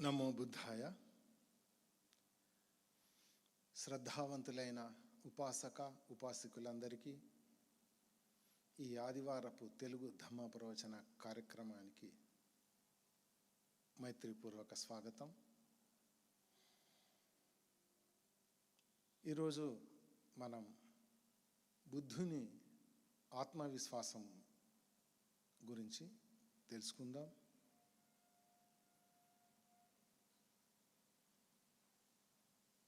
నమో బుద్ధాయ. శ్రద్ధావంతులైన ఉపాసక ఉపాసకులందరికీ ఈ ఆదివారపు తెలుగు ధమ్మ ప్రవచన కార్యక్రమానికి మైత్రిపూర్వక స్వాగతం. ఈరోజు మనం బుద్ధుని ఆత్మవిశ్వాసం గురించి తెలుసుకుందాం.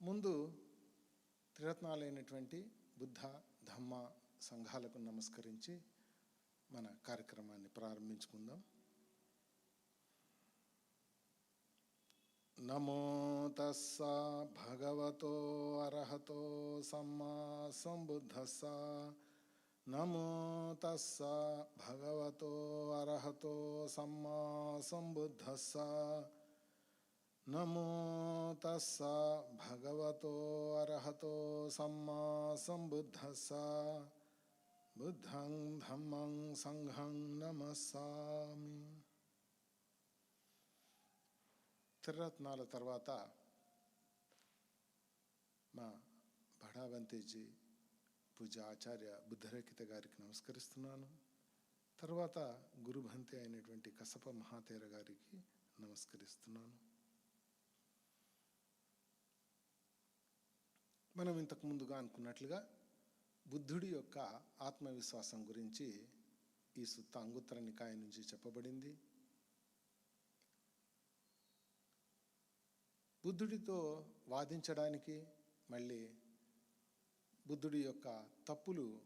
ముందు త్రిరత్నాలైనటువంటి బుద్ధ ధమ్మ సంఘాలకు నమస్కరించి మన కార్యక్రమాన్ని ప్రారంభించుకుందాం. నమో తస్స భగవతో అర్హతో సమ్మా సంబుద్ధస్స. నమో తస్స భగవతో అర్హతో సమ్మా సంబుద్ధస్స. నమో తస్స భగవతో అర్హతో సమ్మా సంబుద్ధస్స బుద్ధం ధమ్మం సంఘం నమస్సామి. త్రిరత్నాల తర్వాత మా బడాబంతేజీ పూజ ఆచార్య బుద్ధరేఖిత గారికి నమస్కరిస్తున్నాను. తర్వాత గురుభంతి అయినటువంటి కసప మహాతేర గారికి నమస్కరిస్తున్నాను. మనం ఇంతకు ముందుగా అనుకున్నట్లుగా బుద్ధుడి యొక్క ఆత్మవిశ్వాసం గురించి ఈ సుత్త అంగుత్తర నికాయ నుంచి చెప్పబడింది. బుద్ధుడితో వాదించడానికి మళ్ళీ బుద్ధుడి యొక్క తప్పులు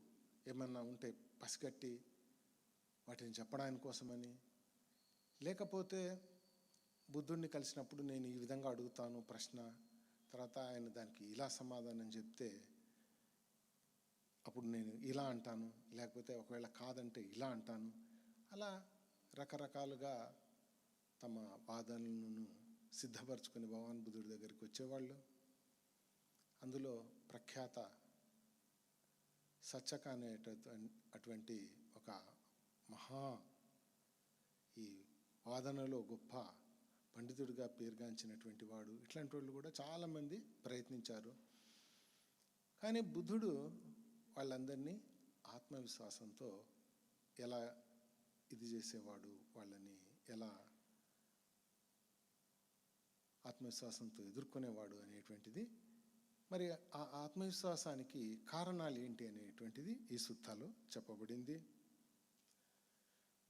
ఏమన్నా ఉంటే పసిగట్టి వాటిని చెప్పడానికి కోసమని లేకపోతే బుద్ధుడిని కలిసినప్పుడు నేను ఈ విధంగా అడుగుతాను ప్రశ్న తర్వాత ఆయన దానికి ఇలా సమాధానం చెప్తే అప్పుడు నేను ఇలా అంటాను లేకపోతే ఒకవేళ కాదంటే ఇలా అంటాను. అలా రకరకాలుగా తమ వాదనలను సిద్ధపరచుకుని భగవాన్ బుద్ధుడి దగ్గరికి వచ్చేవాళ్ళు. అందులో ప్రఖ్యాత సచ్చక అనేటటువంటి అటువంటి ఒక మహా ఈ వాదనలో గొప్ప పండితుడిగా పేరుగాంచినటువంటి వాడు. ఇట్లాంటి వాళ్ళు కూడా చాలామంది ప్రయత్నించారు. కానీ బుద్ధుడు వాళ్ళందరినీ ఆత్మవిశ్వాసంతో ఎలా ఇది చేసేవాడు? వాళ్ళని ఎలా ఆత్మవిశ్వాసంతో ఎదుర్కొనేవాడు అనేటువంటిది. మరి ఆ ఆత్మవిశ్వాసానికి కారణాలు ఏంటి అనేటువంటిది ఈ సుత్తాలో చెప్పబడింది.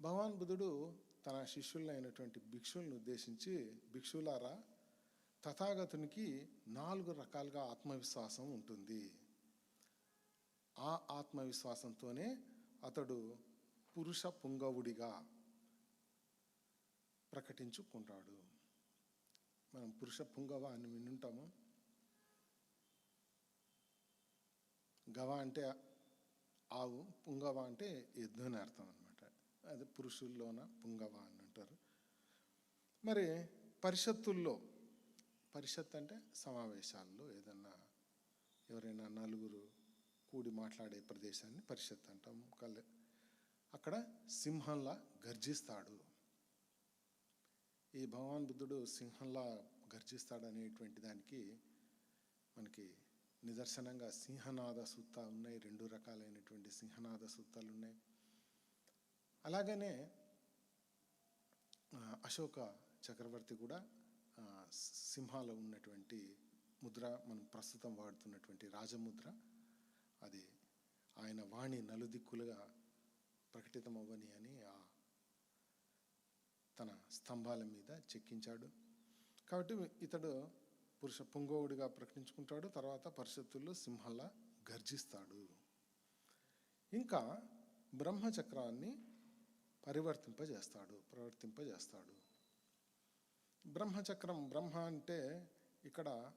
భగవాన్ బుద్ధుడు తన శిష్యులైనటువంటి భిక్షులను ఉద్దేశించి భిక్షులారా తథాగతునికి నాలుగు రకాలుగా ఆత్మవిశ్వాసం ఉంటుంది. ఆ ఆత్మవిశ్వాసంతోనే అతడు పురుష పుంగవుడిగా ప్రకటించుకుంటాడు. మనం పురుష పుంగవ అని వినుంటాము గవ అంటే ఆవు పుంగవ అంటే ఎద్దు అని అర్థం అది పురుషుల్లోన పుంగవ అని అంటారు. మరి పరిషత్తుల్లో పరిషత్ అంటే సమావేశాల్లో ఏదన్నా ఎవరైనా నలుగురు కూడి మాట్లాడే ప్రదేశాన్ని పరిషత్ అంటాం. కలే అక్కడ సింహంలా గర్జిస్తాడు. ఈ భగవాన్ బుద్ధుడు సింహంలా గర్జిస్తాడు అనేటువంటి దానికి మనకి నిదర్శనంగా సింహనాద సూత్త ఉన్నాయి. రెండు రకాలైనటువంటి సింహనాద సూత్తాలు ఉన్నాయి. అలాగనే అశోక చక్రవర్తి కూడా సింహాలో ఉన్నటువంటి ముద్ర మనం ప్రస్తుతం వాడుతున్నటువంటి రాజముద్ర అది ఆయన వాణి నలుదిక్కులుగా ప్రకటితమవ్వని అని ఆ తన స్తంభాల మీద చెక్కించాడు. కాబట్టి ఇతడు పురుష పుంగోవుడిగా ప్రకటించుకుంటాడు తర్వాత పరిషత్తుల్లో సింహంలా గర్జిస్తాడు. ఇంకా బ్రహ్మచక్రాన్ని పరివర్తింపజేస్తాడు ప్రవర్తింపజేస్తాడు. బ్రహ్మచక్రం బ్రహ్మ అంటే ఇక్కడ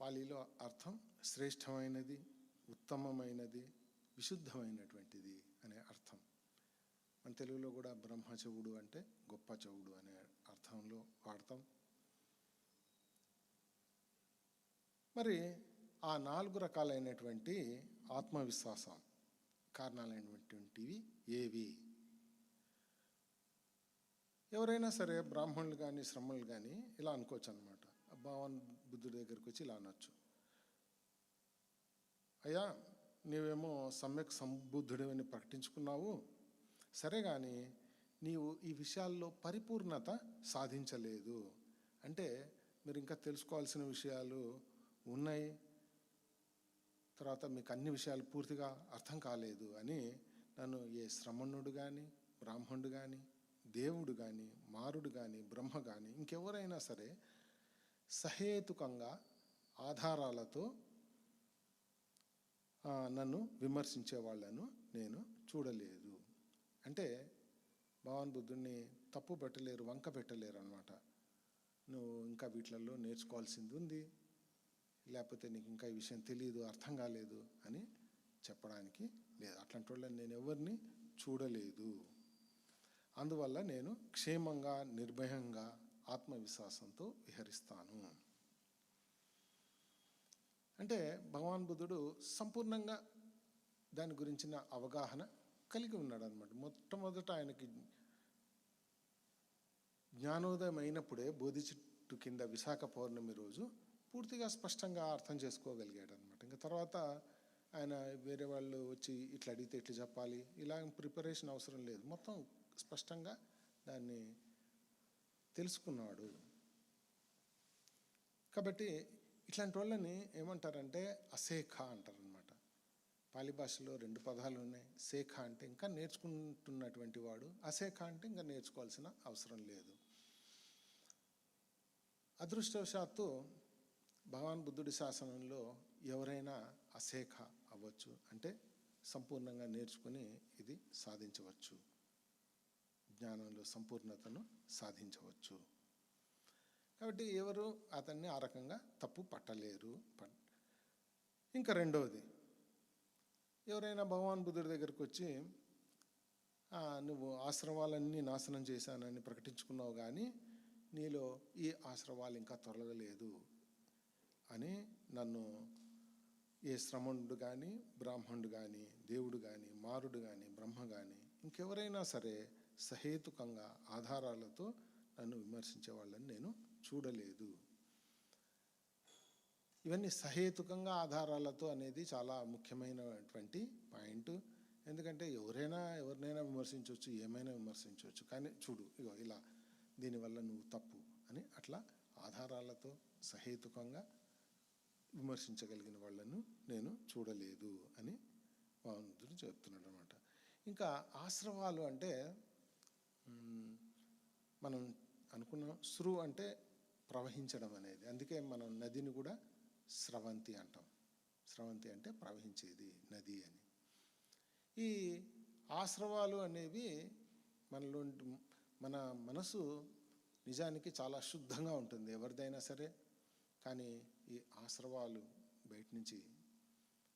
పాలీలో అర్థం శ్రేష్టమైనది ఉత్తమమైనది విశుద్ధమైనటువంటిది అనే అర్థం. మన తెలుగులో కూడా బ్రహ్మ చెవుడు అంటే గొప్ప చెవుడు అనే అర్థంలో వాడతాం. మరి ఆ నాలుగు రకాలైనటువంటి ఆత్మవిశ్వాసం కారణాలైనటువంటివి ఏవి? ఎవరైనా సరే బ్రాహ్మణులు కానీ శ్రమణులు కానీ ఇలా అనుకోవచ్చు అనమాట భగవాన్ బుద్ధుడి దగ్గరికి వచ్చి ఇలా అనొచ్చు. అయ్యా నీవేమో సమ్యక్ సంబుద్ధుడివని ప్రకటించుకున్నావు. సరే కానీ నీవు ఈ విషయాల్లో పరిపూర్ణత సాధించలేదు. అంటే మీరు ఇంకా తెలుసుకోవాల్సిన విషయాలు ఉన్నాయి. తర్వాత మీకు అన్ని విషయాలు పూర్తిగా అర్థం కాలేదు అని నన్ను ఏ శ్రమణుడు కానీ బ్రాహ్మణుడు కానీ దేవుడు కానీ మారుడు కానీ బ్రహ్మ కానీ ఇంకెవరైనా సరే సహేతుకంగా ఆధారాలతో నన్ను విమర్శించే వాళ్ళను నేను చూడలేదు. అంటే భగవాన్ బుద్ధుడిని తప్పు పెట్టలేరు వంక పెట్టలేరు అనమాట నువ్వు ఇంకా వీటిలలో నేర్చుకోవాల్సింది ఉంది. లేకపోతే నీకు ఇంకా ఈ విషయం తెలియదు అర్థం కాలేదు అని చెప్పడానికి లేదు. అట్లాంటి వాళ్ళని నేను ఎవరిని చూడలేదు. అందువల్ల నేను క్షేమంగా నిర్భయంగా ఆత్మవిశ్వాసంతో విహరిస్తాను. అంటే భగవాన్ బుద్ధుడు సంపూర్ణంగా దాని గురించిన అవగాహన కలిగి ఉన్నాడు అనమాట మొట్టమొదట ఆయనకి జ్ఞానోదయం అయినప్పుడే బోధి చెట్టు కింద విశాఖ పౌర్ణమి రోజు పూర్తిగా స్పష్టంగా అర్థం చేసుకోగలిగాడు అనమాట ఇంకా తర్వాత ఆయన వేరే వాళ్ళు వచ్చి ఇట్లా అడిగితే ఇట్లా చెప్పాలి ఇలా ప్రిపరేషన్ అవసరం లేదు. మొత్తం స్పష్టంగా దాన్ని తెలుసుకున్నాడు. కాబట్టి ఇట్లాంటి వాళ్ళని ఏమంటారంటే అసేఖ అంటారనమాట పాలి భాషలో రెండు పదాలు ఉన్నాయి. శేఖ అంటే ఇంకా నేర్చుకుంటున్నటువంటి వాడు. అసేఖ అంటే ఇంకా నేర్చుకోవాల్సిన అవసరం లేదు. అదృష్టవశాత్తు భగవాన్ బుద్ధుడి శాసనంలో ఎవరైనా అసేఖ అవ్వచ్చు. అంటే సంపూర్ణంగా నేర్చుకుని ఇది సాధించవచ్చు. జ్ఞానంలో సంపూర్ణతను సాధించవచ్చు. కాబట్టి ఎవరు అతన్ని ఆ రకంగా తప్పు పట్టలేరు. ప- ఇంకా రెండవది ఎవరైనా భగవాన్ బుద్ధుడి దగ్గరికి వచ్చి నువ్వు ఆశ్రమాలన్నీ నాశనం చేశానని ప్రకటించుకున్నావు కానీ నీలో ఈ ఆశ్రమాలు ఇంకా తొలగలేదు అని నన్ను ఏ శ్రమణుడు కానీ బ్రాహ్మణుడు కానీ దేవుడు కానీ మారుడు కానీ బ్రహ్మ కానీ ఇంకెవరైనా సరే సహేతుకంగా ఆధారాలతో నన్ను విమర్శించే వాళ్ళని నేను చూడలేదు. ఇవన్నీ సహేతుకంగా ఆధారాలతో అనేది చాలా ముఖ్యమైనటువంటి పాయింట్. ఎందుకంటే ఎవరైనా ఎవరినైనా విమర్శించవచ్చు ఏమైనా విమర్శించవచ్చు. కానీ చూడు ఇగో ఇలా దీనివల్ల నువ్వు తప్పు అని అట్లా ఆధారాలతో సహేతుకంగా విమర్శించగలిగిన వాళ్ళను నేను చూడలేదు అని భగవంతుడు చెప్తున్నాడు అనమాట ఇంకా ఆశ్రవాలు అంటే మనం అనుకున్నాం స్రు అంటే ప్రవహించడం అనేది. అందుకే మనం నదిని కూడా స్రవంతి అంటాం. స్రవంతి అంటే ప్రవహించేది నది అని. ఈ ఆశ్రవాలు అనేవి మనలో మన మనసు నిజానికి చాలా శుద్ధంగా ఉంటుంది ఎవరిదైనా సరే. కానీ ఈ ఆశ్రవాలు బయట నుంచి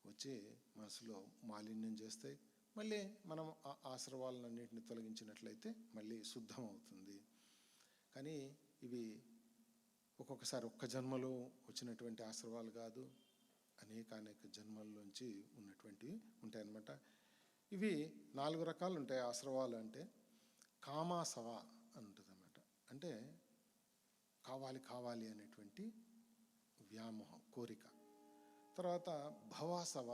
వచ్చి మనసులో మాలిన్యం చేస్తాయి మళ్ళీ మనం ఆ ఆశ్రవాలన్నింటిని తొలగించినట్లయితే మళ్ళీ శుద్ధం అవుతుంది కానీ ఇవి ఒక్కొక్కసారి ఒక్క జన్మలో వచ్చినటువంటి ఆశ్రవాలు కాదు అనేక అనేక జన్మల్లోంచి ఉన్నటువంటివి ఉంటాయన్నమాట. ఇవి నాలుగు రకాలు ఉంటాయి ఆశ్రవాలు అంటే. కామాసవ అని ఉంటుంది అంటే కావాలి కావాలి అనేటువంటి వ్యామోహం కోరిక. తర్వాత భవాసవ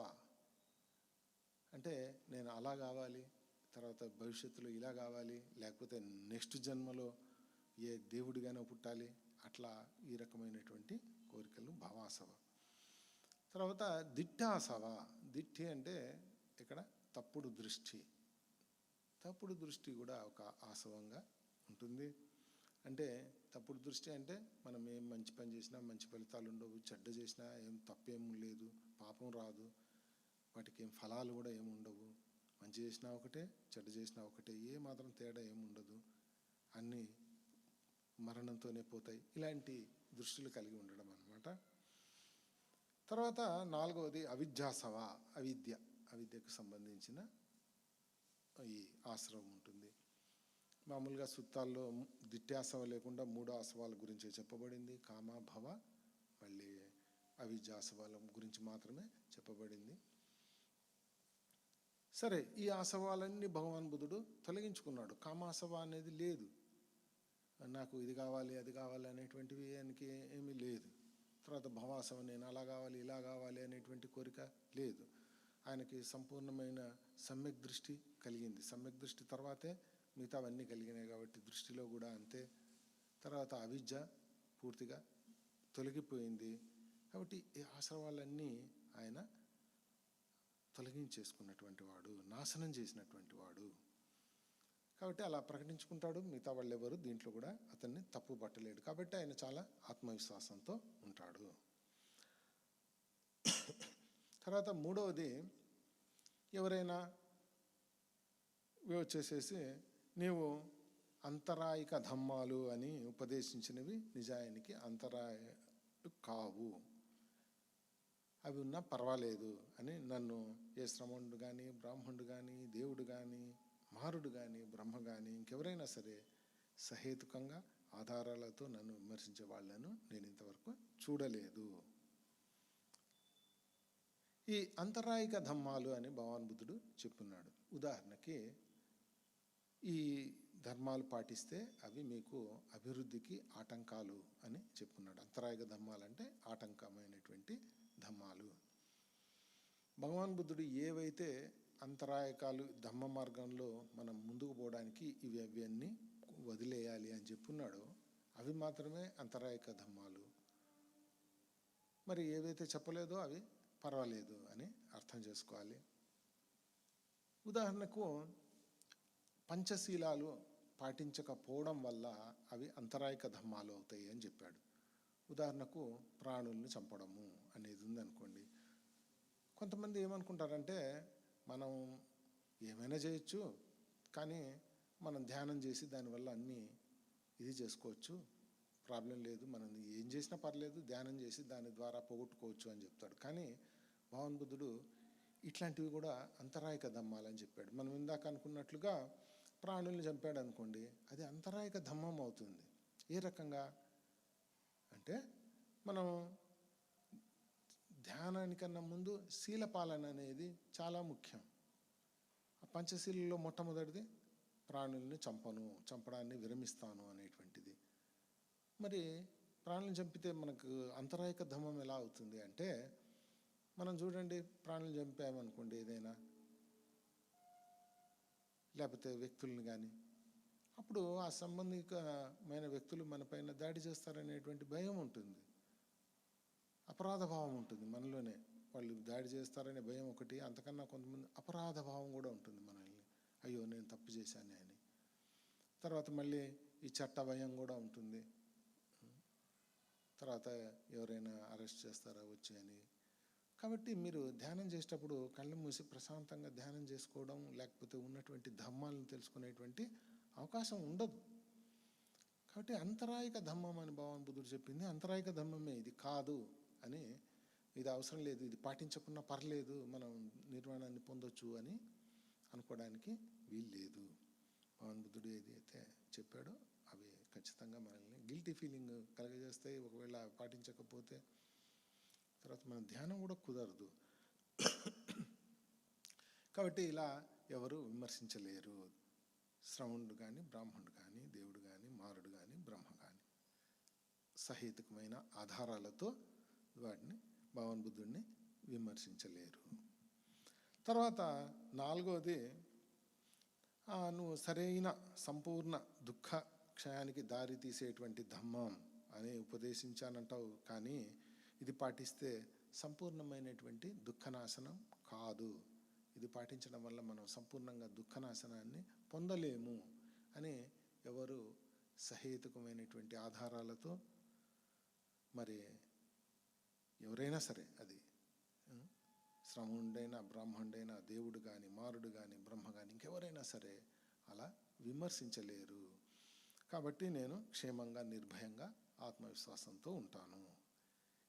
అంటే నేను అలా కావాలి తర్వాత భవిష్యత్తులో ఇలా కావాలి లేకపోతే నెక్స్ట్ జన్మలో ఏ దేవుడిగానే పుట్టాలి అట్లా ఈ రకమైనటువంటి కోరికలు భవాసవ. తర్వాత దిట్టాసవ. దిట్టి అంటే ఇక్కడ తప్పుడు దృష్టి. తప్పుడు దృష్టి కూడా ఒక ఆసవంగా ఉంటుంది. అంటే తప్పుడు దృష్టి అంటే మనం ఏం మంచి పని చేసినా మంచి ఫలితాలు ఉండవు చెడ్డ చేసినా ఏం తప్పేం లేదు పాపం రాదు వాటికి ఏం ఫలాలు కూడా ఏమి ఉండవు. మంచి చేసినా ఒకటే చెడ్డ చేసినా ఒకటే ఏ మాత్రం తేడా ఏముండదు అన్నీ మరణంతోనే పోతాయి. ఇలాంటి దృష్టిలు కలిగి ఉండడం అన్నమాట. తర్వాత నాలుగవది అవిద్యాసవ అవిద్య. అవిద్యకు సంబంధించిన ఈ ఆశ్రమం ఉంటుంది. మామూలుగా సుత్తాల్లో దిట్యాసవ లేకుండా మూడో ఆసవాల గురించే చెప్పబడింది. కామ భవ మళ్ళీ అవిద్యాసవాల గురించి మాత్రమే చెప్పబడింది. సరే ఈ ఆసవాలన్నీ భగవాన్ బుధుడు తొలగించుకున్నాడు. కామాసవ అనేది లేదు. నాకు ఇది కావాలి అది కావాలి అనేటువంటివి ఆయనకి ఏమీ లేదు. తర్వాత భవాసవ నేను అలా కావాలి ఇలా కావాలి అనేటువంటి కోరిక లేదు. ఆయనకి సంపూర్ణమైన సమ్యక్ దృష్టి కలిగింది. సమ్యక్ దృష్టి తర్వాతే మిగతావన్నీ కలిగినాయి కాబట్టి దృష్టిలో కూడా అంతే. తర్వాత అవిద్య పూర్తిగా తొలగిపోయింది. కాబట్టి ఈ ఆశ్రవాలన్నీ ఆయన తొలగించేసుకున్నటువంటి వాడు నాశనం చేసినటువంటి వాడు. కాబట్టి అలా ప్రకటించుకుంటాడు. మిగతా వాళ్ళు ఎవరు దీంట్లో కూడా అతన్ని తప్పు పట్టలేడు. కాబట్టి ఆయన చాలా ఆత్మవిశ్వాసంతో ఉంటాడు. తర్వాత మూడవది ఎవరైనా వచ్చేసేసి నీవు అంతరాయిక ధమ్మాలు అని ఉపదేశించినవి నిజాయానికి అంతరాయ కావు. అవి ఉన్నా పర్వాలేదు అని నన్ను ఏ శ్రమణుడు కానీ బ్రాహ్మణుడు కానీ దేవుడు కానీ మారుడు కానీ బ్రహ్మ కానీ ఇంకెవరైనా సరే సహేతుకంగా ఆధారాలతో నన్ను విమర్శించే వాళ్ళను నేను ఇంతవరకు చూడలేదు. ఈ అంతరాయిక ధమ్మాలు అని భగవాన్ బుద్ధుడు చెప్పున్నాడు. ఉదాహరణకి ఈ ధర్మాలు పాటిస్తే అవి మీకు అభివృద్ధికి ఆటంకాలు అని చెప్పున్నాడు. అంతరాయిక ధమ్మాలంటే ఆటంకమైనటువంటి ధమ్మాలు భగవాన్ బుద్ధుడు ఏవైతే అంతరాయకాలు ధమ్మ మార్గంలో మనం ముందుకు పోవడానికి ఇవి అవి అన్నీ వదిలేయాలి అని చెప్పున్నాడో అవి మాత్రమే అంతరాయక ధమ్మాలు మరి ఏవైతే చెప్పలేదో అవి పర్వాలేదు అని అర్థం చేసుకోవాలి. ఉదాహరణకు పంచశీలాలు పాటించకపోవడం వల్ల అవి అంతరాయక ధమ్మాలు అవుతాయి అని చెప్పాడు. ఉదాహరణకు ప్రాణుల్ని చంపడము అనేది ఉందనుకోండి. కొంతమంది ఏమనుకుంటారంటే మనం ఏమైనా చేయొచ్చు కానీ మనం ధ్యానం చేసి దానివల్ల అన్నీ ఇది చేసుకోవచ్చు ప్రాబ్లం లేదు మనం ఏం చేసినా పర్లేదు ధ్యానం చేసి దాని ద్వారా పోగొట్టుకోవచ్చు అని చెప్తాడు. కానీ భగవాన్ బుద్ధుడు ఇట్లాంటివి కూడా అంతరాయక ధమ్మాలని చెప్పాడు. మనం ఇందాక అనుకున్నట్లుగా ప్రాణుల్ని చంపాడు అనుకోండి అది అంతరాయక ధమ్మం అవుతుంది. ఏ రకంగా? అంటే మనం ధ్యానానికన్నా ముందు శీల పాలన అనేది చాలా ముఖ్యం. ఆ పంచశీలలో మొట్టమొదటిది ప్రాణుల్ని చంపను చంపడాన్ని విరమిస్తాను అనేటువంటిది. మరి ప్రాణులను చంపితే మనకు అంతరాయక ధమం ఎలా అవుతుంది అంటే మనం చూడండి ప్రాణులు చంపామనుకోండి ఏదైనా లేకపోతే వ్యక్తుల్ని కానీ అప్పుడు ఆ సంబంధికమైన వ్యక్తులు మనపైన దాడి చేస్తారనేటువంటి భయం ఉంటుంది. అపరాధ భావం ఉంటుంది మనలోనే. వాళ్ళు దాడి చేస్తారనే భయం ఒకటి అంతకన్నా కొంతమంది అపరాధ భావం కూడా ఉంటుంది మనల్ని. అయ్యో నేను తప్పు చేశాను అని. తర్వాత మళ్ళీ ఈ చట్ట భయం కూడా ఉంటుంది. తర్వాత ఎవరైనా అరెస్ట్ చేస్తారా వచ్చి అని. కాబట్టి మీరు ధ్యానం చేసేటప్పుడు కళ్ళు మూసి ప్రశాంతంగా ధ్యానం చేసుకోవడం లేకపోతే ఉన్నటువంటి ధమ్మాలను తెలుసుకునేటువంటి అవకాశం ఉండదు. కాబట్టి అంతరాయక ధమ్మం అని భగవాన్ బుద్ధుడు చెప్పింది. అంతరాయక ధమ్మమే ఇది కాదు అని ఇది అవసరం లేదు ఇది పాటించకున్నా పర్లేదు మనం నిర్మాణాన్ని పొందొచ్చు అని అనుకోవడానికి వీలు లేదు భగవాన్ బుద్ధుడు ఏదైతే చెప్పాడో అవి ఖచ్చితంగా మనల్ని గిల్టీ ఫీలింగ్ కలగజేస్తాయి. ఒకవేళ పాటించకపోతే తర్వాత మన ధ్యానం కూడా కుదరదు. కాబట్టి ఇలా ఎవరు విమర్శించలేరు. శ్రవణుడు కానీ బ్రాహ్మణుడు కానీ దేవుడు కానీ మారుడు కానీ బ్రహ్మ కానీ సహేతుకమైన ఆధారాలతో వాటిని భగవాన్ బుద్ధుడిని విమర్శించలేరు. తర్వాత నాలుగవది నువ్వు సరైన సంపూర్ణ దుఃఖ క్షయానికి దారి తీసేటువంటి ధమ్మం అని ఉపదేశించానంటావు కానీ ఇది పాటిస్తే సంపూర్ణమైనటువంటి దుఃఖనాశనం కాదు. ఇది పాటించడం వల్ల మనం సంపూర్ణంగా దుఃఖనాశనాన్ని పొందలేము అని ఎవరు సహేతుకమైనటువంటి ఆధారాలతో మరి ఎవరైనా సరే అది ఉం, శ్రమణుడైనా బ్రాహ్మణుడైనా దేవుడు కానీ మారుడు కానీ బ్రహ్మ కానీ ఇంకెవరైనా సరే అలా విమర్శించలేరు. కాబట్టి నేను క్షేమంగా నిర్భయంగా ఆత్మవిశ్వాసంతో ఉంటాను.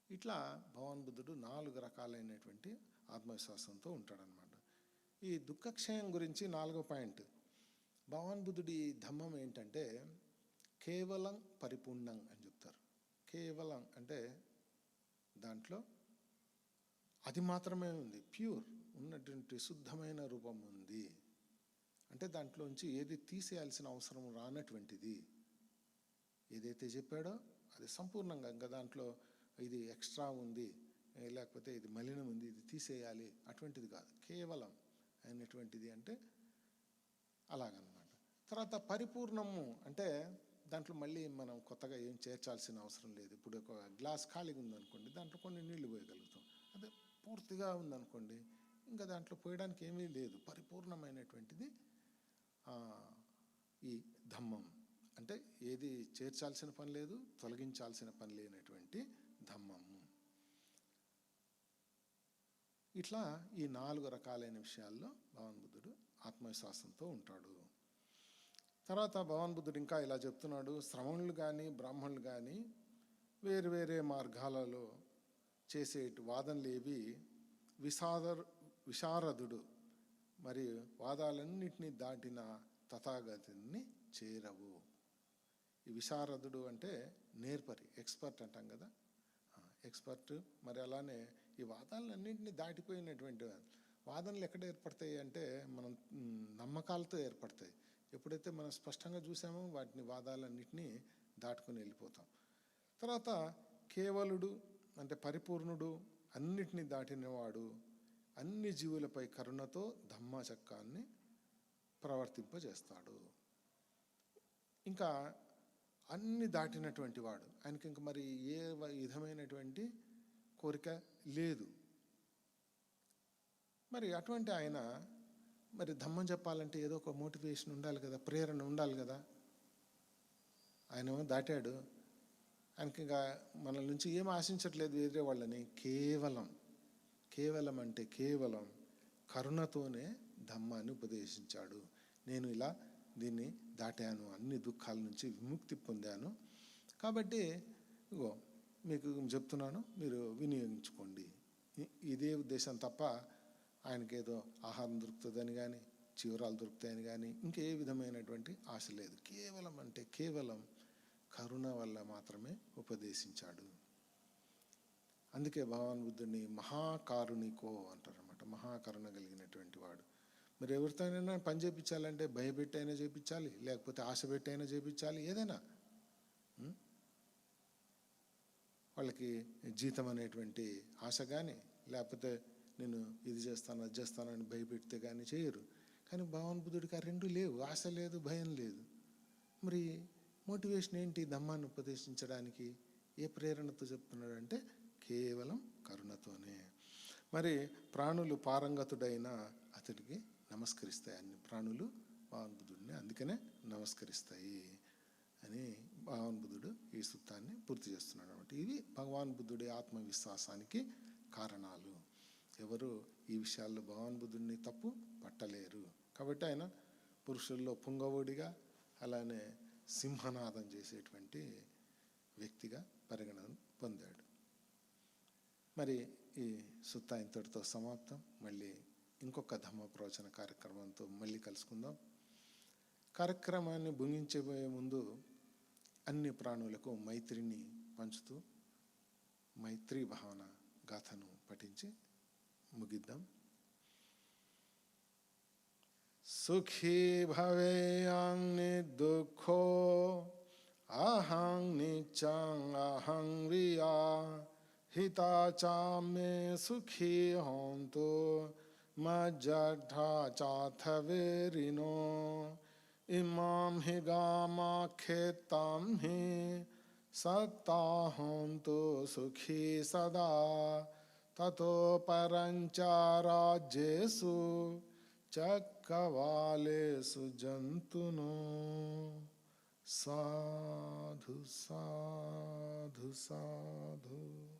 ఇట్లా భగవాన్ బుద్ధుడు నాలుగు రకాలైనటువంటి ఆత్మవిశ్వాసంతో ఉంటాడనమాట ఈ దుఃఖక్షయం గురించి నాలుగో పాయింట్. భగవాన్ బుద్ధుడి ధమ్మం ఏంటంటే కేవలం పరిపూర్ణం అని చెప్తారు. కేవలం అంటే దాంట్లో అది మాత్రమే ఉంది. ప్యూర్ ఉన్నటువంటి శుద్ధమైన రూపం ఉంది. అంటే దాంట్లోంచి ఏది తీసేయాల్సిన అవసరం రానటువంటిది. ఏదైతే చెప్పాడో అది సంపూర్ణంగా ఇంకా దాంట్లో ఇది ఎక్స్ట్రా ఉంది లేకపోతే ఇది మలినం ఉంది ఇది తీసేయాలి అటువంటిది కాదు. కేవలం అయినటువంటిది అంటే అలాగనమాట. తర్వాత పరిపూర్ణము అంటే దాంట్లో మళ్ళీ మనం కొత్తగా ఏం చేర్చాల్సిన అవసరం లేదు. ఇప్పుడు ఒక గ్లాస్ ఖాళీగా ఉందనుకోండి దాంట్లో కొన్ని నీళ్ళు పోయగలుగుతాం. అదే పూర్తిగా ఉందనుకోండి ఇంకా దాంట్లో పోయడానికి ఏమీ లేదు. పరిపూర్ణమైనటువంటిది ఈ ధమ్మం. అంటే ఏది చేర్చాల్సిన పని లేదు తొలగించాల్సిన పని లేనటువంటి ధమ్మము. ఇట్లా ఈ నాలుగు రకాలైన విషయాల్లో భగవాన్ బుద్ధుడు ఆత్మవిశ్వాసంతో ఉంటాడు. తర్వాత భగవాన్ బుద్ధుడు ఇంకా ఇలా చెప్తున్నాడు శ్రవణులు కానీ బ్రాహ్మణులు కానీ వేరు వేరే మార్గాలలో చేసే వాదనలు ఏవి? విషాద విశారదుడు మరి వాదాలన్నింటినీ దాటిన తథాగతిని చేరవు. ఈ విశారదుడు అంటే నేర్పరి ఎక్స్పర్ట్ అంటాం కదా. ఎక్స్పర్ట్ మరి అలానే ఈ వాదాలన్నింటినీ దాటిపోయినటువంటి వాదనలు ఎక్కడ ఏర్పడతాయి అంటే మనం నమ్మకాలతో ఏర్పడతాయి. ఎప్పుడైతే మనం స్పష్టంగా చూసామో వాటిని వాదాలన్నింటినీ దాటుకొని వెళ్ళిపోతాం. తర్వాత కేవలుడు అంటే పరిపూర్ణుడు అన్నిటినీ దాటినవాడు అన్ని జీవులపై కరుణతో ధమ్మచక్కాన్ని ప్రవర్తింపజేస్తాడు. ఇంకా అన్ని దాటినటువంటి వాడు ఆయనకి ఇంక మరి ఏ విధమైనటువంటి కోరిక లేదు. మరి అటువంటి ఆయన మరి ధమ్మం చెప్పాలంటే ఏదో ఒక మోటివేషన్ ఉండాలి కదా ప్రేరణ ఉండాలి కదా. ఆయన ఏమో దాటాడు. ఆయనకి ఇంకా మనల నుంచి ఏం ఆశించట్లేదు వేరే వాళ్ళని. కేవలం కేవలం అంటే కేవలం కరుణతోనే ధమ్మాన్ని ఉపదేశించాడు. నేను ఇలా దీన్ని దాటాను అన్ని దుఃఖాల నుంచి విముక్తి పొందాను. కాబట్టి ఇగో మీకు చెప్తున్నాను మీరు వినియోగించుకోండి. ఇదే ఉద్దేశం తప్ప ఆయనకేదో ఆహారం దొరుకుతుందని కానీ చివరాలు దొరుకుతాయని కానీ ఇంకే విధమైనటువంటి ఆశ లేదు. కేవలం అంటే కేవలం కరుణ వల్ల మాత్రమే ఉపదేశించాడు. అందుకే భగవాన్ బుద్ధుడిని మహాకారుణికో అంటారనమాట మహాకరుణ కలిగినటువంటి వాడు. మరి ఎవరితోనైనా పని చేయించాలంటే భయపెట్టి అయినా చేయించాలి లేకపోతే ఆశ పెట్టి అయినా చేయించాలి ఏదైనా వాళ్ళకి జీతం అనేటువంటి ఆశ కానీ లేకపోతే నేను ఇది చేస్తాను అది చేస్తాను అని భయపెడితే కానీ చేయరు. కానీ భగవాన్ బుద్ధుడికి ఆ రెండు లేవు ఆశ లేదు భయం లేదు. మరి మోటివేషన్ ఏంటి ధమ్మాన్ని ఉపదేశించడానికి? ఏ ప్రేరణతో చెప్తున్నాడంటే కేవలం కరుణతోనే. మరి ప్రాణులు పారంగతుడైన అతడికి నమస్కరిస్తాయి అన్ని ప్రాణులు భగవాన్ బుద్ధుడిని అందుకనే నమస్కరిస్తాయి అని భగవాన్ బుద్ధుడు ఈ సూత్రాన్ని పూర్తి చేస్తున్నాడు అనమాట ఇవి భగవాన్ బుద్ధుడి ఆత్మవిశ్వాసానికి కారణాలు. ఎవరు ఈ విషయాల్లో భగవాన్ బుద్ధుడిని తప్పు పట్టలేరు. కాబట్టి ఆయన పురుషుల్లో పుంగవుడిగా అలానే సింహనాదం చేసేటువంటి వ్యక్తిగా పరిగణన పొందాడు. మరి ఈ సుత్తా ఇంతటితో సమాప్తం. మళ్ళీ ఇంకొక ధమ్మ ప్రవచన కార్యక్రమంతో మళ్ళీ కలుసుకుందాం. కార్యక్రమాన్ని ముగించబోయే ముందు అన్ని ప్రాణులకు మైత్రిని పంచుతూ మైత్రి భావన గాథను పఠించి ముగిద్దాం సుఖీ భవేయాం నిర్దుఃఖో అహం నిత్యం అహం వియా హితా చ మే సుఖీ హోంతు మజ్జఠా చాథవేరినో ఇమాం इमाम हि गामाख्येतां हि सत्ताहन्तु तो सुखी सदा। ततो परञ्च चक्कवाले सुजंतुनो साधु साधु साधु।